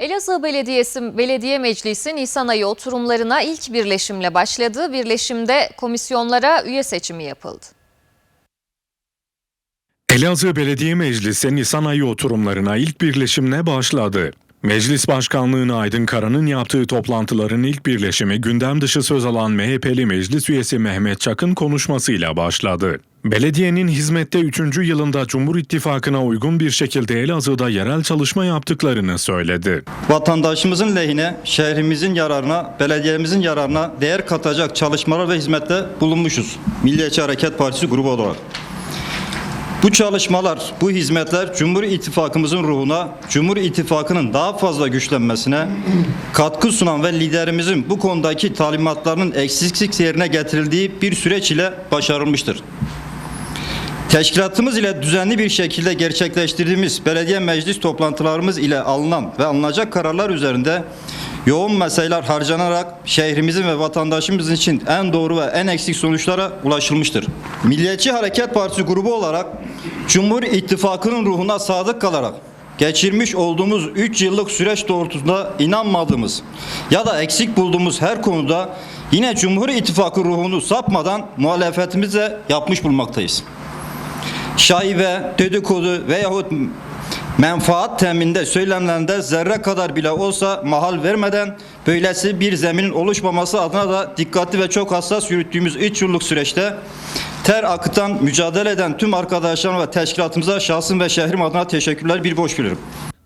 Elazığ Belediyesi Belediye Meclisi Nisan ayı oturumlarına ilk birleşimle başladı. Birleşimde komisyonlara üye seçimi yapıldı. Elazığ Belediye Meclisi Nisan ayı oturumlarına ilk birleşimle başladı. Meclis Başkanlığı'nı Aydın Kara'nın yaptığı toplantıların ilk birleşimi gündem dışı söz alan MHP'li meclis üyesi Mehmet Çak'ın konuşmasıyla başladı. Belediyenin hizmette 3. yılında Cumhur İttifakı'na uygun bir şekilde Elazığ'da yerel çalışma yaptıklarını söyledi. vatandaşımızın lehine, şehrimizin yararına, belediyemizin yararına değer katacak çalışmalar ve hizmette bulunmuşuz. Milliyetçi Hareket Partisi grubu olarak. Bu çalışmalar, bu hizmetler Cumhur İttifakımızın ruhuna, Cumhur İttifakı'nın daha fazla güçlenmesine katkı sunan ve liderimizin bu konudaki talimatlarının eksiksiz yerine getirildiği bir süreç ile başarılmıştır. Teşkilatımız ile düzenli bir şekilde gerçekleştirdiğimiz belediye meclis toplantılarımız ile alınan ve alınacak kararlar üzerinde yoğun mesailer harcanarak şehrimizin ve vatandaşımızın için en doğru ve en eksik sonuçlara ulaşılmıştır. Milliyetçi Hareket Partisi grubu olarak Cumhur İttifakı'nın ruhuna sadık kalarak geçirmiş olduğumuz 3 yıllık süreç doğrultusunda inanmadığımız ya da eksik bulduğumuz her konuda yine Cumhur İttifakı ruhunu sapmadan muhalefetimize yapmış bulmaktayız şaibe, dedikodu veyahut menfaat teminde söylemlerinde zerre kadar bile olsa mahal vermeden böylesi bir zeminin oluşmaması adına da dikkatli ve çok hassas yürüttüğümüz 3 yıllık süreçte ter akıtan, mücadele eden tüm arkadaşlarıma ve teşkilatımıza şahsım ve şehrim adına teşekkürler bir boş bilirim.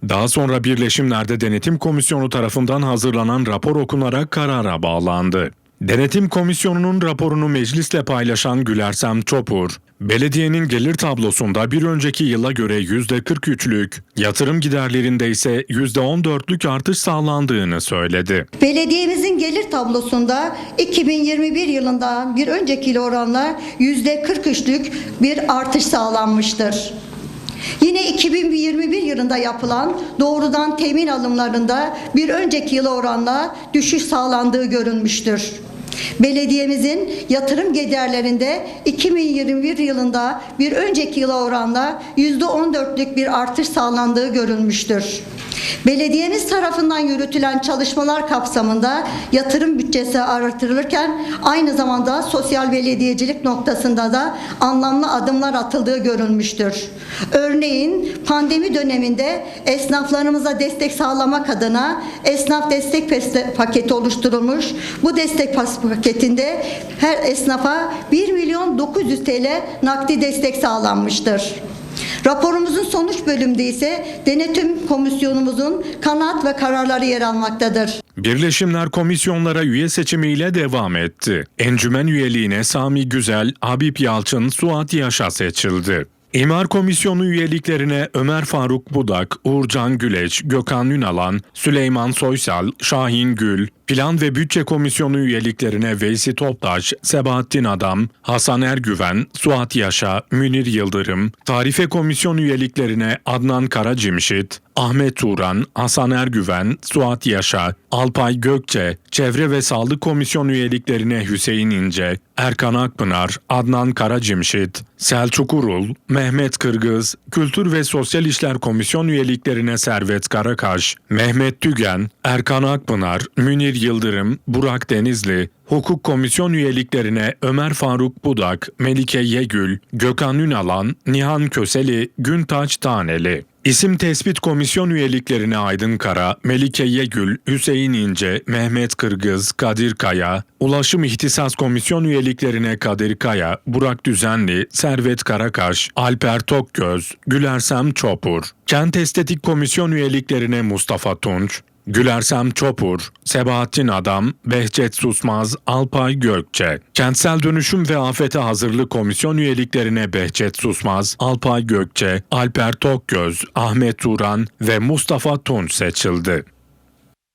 Daha sonra birleşimlerde Denetim Komisyonu tarafından hazırlanan rapor okunarak karara bağlandı. Denetim Komisyonu'nun raporunu meclisle paylaşan Gülersem Çopur, belediyenin gelir tablosunda bir önceki yıla göre %43'lük, yatırım giderlerinde ise %14'lük artış sağlandığını söyledi. Belediyemizin gelir tablosunda 2021 yılından bir önceki yıl oranla %43'lük bir artış sağlanmıştır. Yine 2021 yılında yapılan doğrudan temin alımlarında bir önceki yıla oranla düşüş sağlandığı görülmüştür. Belediyemizin yatırım giderlerinde 2021 yılında bir önceki yıla oranla %14'lük bir artış sağlandığı görülmüştür. Belediyemiz tarafından yürütülen çalışmalar kapsamında yatırım bütçesi artırılırken aynı zamanda sosyal belediyecilik noktasında da anlamlı adımlar atıldığı görülmüştür. Örneğin pandemi döneminde esnaflarımıza destek sağlamak adına esnaf destek paketi oluşturulmuş. Bu destek paketinde her esnafa 1 milyon 900 TL nakdi destek sağlanmıştır. Raporumuzun sonuç bölümünde ise denetim komisyonumuzun kanaat ve kararları yer almaktadır. Birleşimler komisyonlara üye seçimiyle devam etti. Encümen üyeliğine Sami Güzel, Habib Yalçın, Suat Yaşa seçildi. İmar Komisyonu üyeliklerine Ömer Faruk Budak, Uğurcan Güleç, Gökhan Ünalan, Süleyman Soysal, Şahin Gül, Plan ve Bütçe Komisyonu üyeliklerine Veysi Toptaş, Sebahattin Adam, Hasan Ergüven, Suat Yaşa, Münir Yıldırım, Tarife Komisyonu üyeliklerine Adnan Karacimşit, Ahmet Turan, Hasan Ergüven, Suat Yaşa, Alpay Gökçe, Çevre ve Sağlık Komisyonu üyeliklerine Hüseyin İnce, Erkan Akpınar, Adnan Karacimşit, Selçuk Urul, Mehmet Kırgız, Kültür ve Sosyal İşler Komisyon üyeliklerine Servet Karakaş, Mehmet Tügen, Erkan Akpınar, Münir Yıldırım, Burak Denizli, Hukuk Komisyon üyeliklerine Ömer Faruk Budak, Melike Yegül, Gökhan Ünalan, Nihan Köseli, Güntaç Taneli. İsim Tespit Komisyon üyeliklerine Aydın Kara, Melike Yegül, Hüseyin İnce, Mehmet Kırgız, Kadir Kaya, Ulaşım İhtisas Komisyon üyeliklerine Kadir Kaya, Burak Düzenli, Servet Karakaş, Alper Tokgöz, Gülersem Çopur. Kent Estetik Komisyon üyeliklerine Mustafa Tunç, Gülersem Çopur, Sebahattin Adam, Behçet Susmaz, Alpay Gökçe. Kentsel Dönüşüm ve Afete Hazırlık Komisyon üyeliklerine Behçet Susmaz, Alpay Gökçe, Alper Tokgöz, Ahmet Turan ve Mustafa Tunç seçildi.